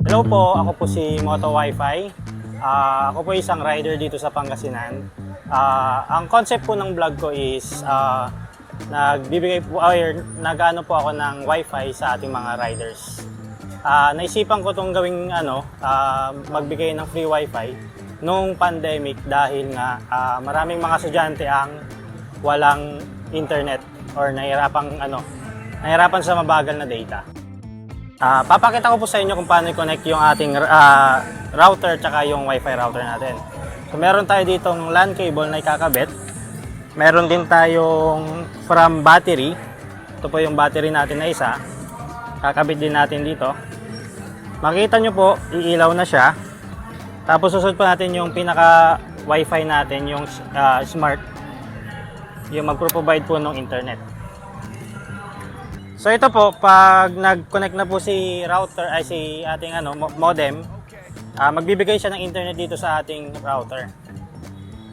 Hello po, ako po si Moto Wi-Fi. Ah, ako po isang rider dito sa Pangasinan. Ah, ang concept po ng vlog ko is ah, nagbibigay po or nagano po ako ng Wi-Fi sa ating mga riders. Ah, naisipan ko tong gawing ano, ah, magbigay ng free Wi-Fi nung pandemic dahil nga ah, maraming mga estudyante ang walang internet or nahirapang ano, nahirapan sa mabagal na data. Ah, papakita ko po sa inyo kung paano i-connect yung ating ah, router tsaka yung wifi router natin. So meron tayo ditong LAN cable na ikakabit. Meron din tayong from battery. Ito po yung battery natin na isa. Kakabit din natin dito. Makita nyo po, iilaw na siya. Tapos susunod po natin yung pinaka wifi natin, yung ah, smart. Yung magpro-provide po ng internet. So ito po, pag nag-connect na po si router ay si ating ano mo- modem, ah, magbibigay siya ng internet dito sa ating router.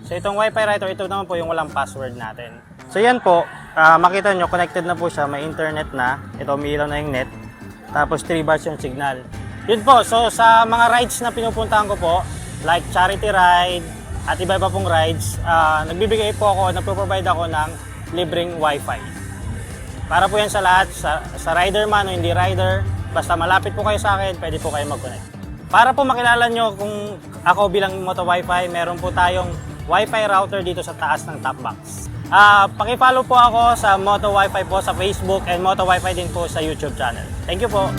So itong Wi-Fi router, ito naman po yung walang password natin. So yan po, ah, makita nyo, connected na po siya, may internet na. Ito, umiilaw na yung net. Tapos 3 bars yung signal. Yun po, so sa mga rides na pinupuntahan ko po, like charity ride at iba-iba pong rides, ah, nagbibigay po ako, nagpo-provide ako ng libreng Wi-Fi. Para po yan sa lahat, sa, sa rider man o hindi rider, basta malapit po kayo sa akin, pwede po kayo mag-connect. Para po makilala nyo kung ako bilang Moto Wi-Fi, meron po tayong Wi-Fi router dito sa taas ng top box. Ah, paki-follow po ako sa Moto Wi-Fi po sa Facebook and Moto Wi-Fi din po sa YouTube channel. Thank you po.